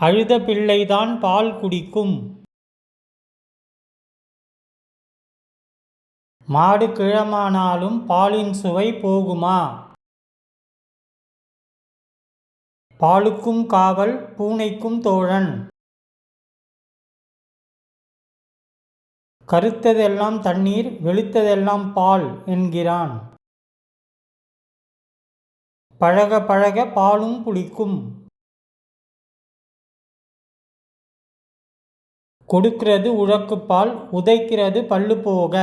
அழுத பிள்ளைதான் பால் குடிக்கும். மாடு கிழமானாலும் பாலின் சுவை போகுமா? பாலுக்கும் காவல் பூனைக்கும் தோழன். கருத்ததெல்லாம் தண்ணீர் வெளுத்ததெல்லாம் பால் என்கிறான். பழக பழக பாலும் புளிக்கும். கொடுக்கிறது உழக்குப்பால் உதைக்கிறது பல்லு போக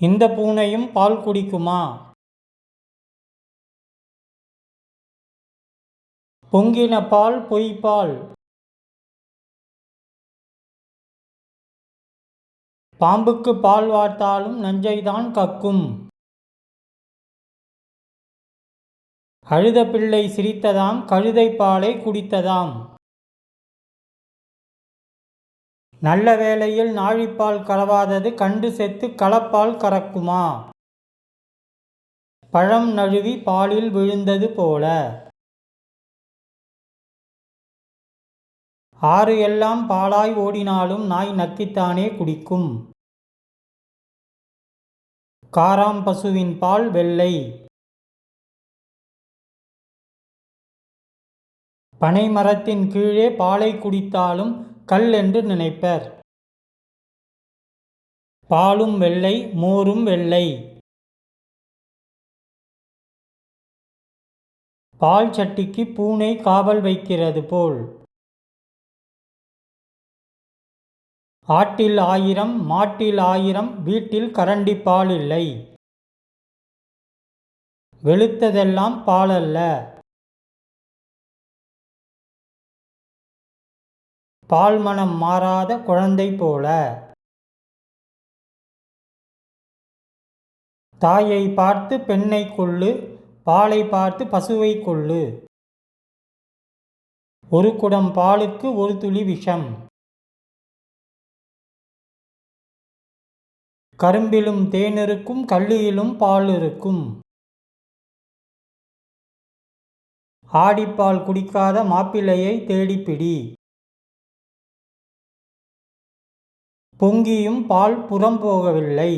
இந்த பூனையும் பால் குடிக்குமா? பொங்கின பால் பொய்ப்பால். பாம்புக்கு பால் வார்த்தாலும் நஞ்சைதான் கக்கும். அழுத பிள்ளை சிரித்ததாம் கழுதை பாலை குடித்ததாம். நல்ல வேளையில் நாழிப்பால் கலவாதது கண்டு செத்து களப்பால் கறக்குமா? பழம் நழுவி பாலில் விழுந்தது போல. ஆறு எல்லாம் பாலாய் ஓடினாலும் நாய் நக்கித்தானே குடிக்கும். காராம் பசுவின் பால் வெள்ளை. பனை மரத்தின் கீழே பாலை குடித்தாலும் கல் என்று நினைப்பர். பாலும் வெள்ளை மோரும் வெள்ளை. பால் சட்டிக்கு பூனை காவல் வைக்கிறது போல். ஆட்டில் ஆயிரம் மாட்டில் ஆயிரம் வீட்டில் கரண்டி பால் இல்லை. வெளுத்ததெல்லாம் பாலல்ல. பால் மனம் மாறாத குழந்தை போல. தாயை பார்த்து பெண்ணை கொள்ளு பாலை பார்த்து பசுவை கொள்ளு. ஒரு குடம் பாலுக்கு ஒரு துளி விஷம். கரும்பிலும் தேனிருக்கும் கல்லியிலும் பால் இருக்கும் ஆடிப்பால் குடிக்காத மாப்பிள்ளையை தேடிப்பிடி. பொங்கியும் பால் புறம் போகவில்லை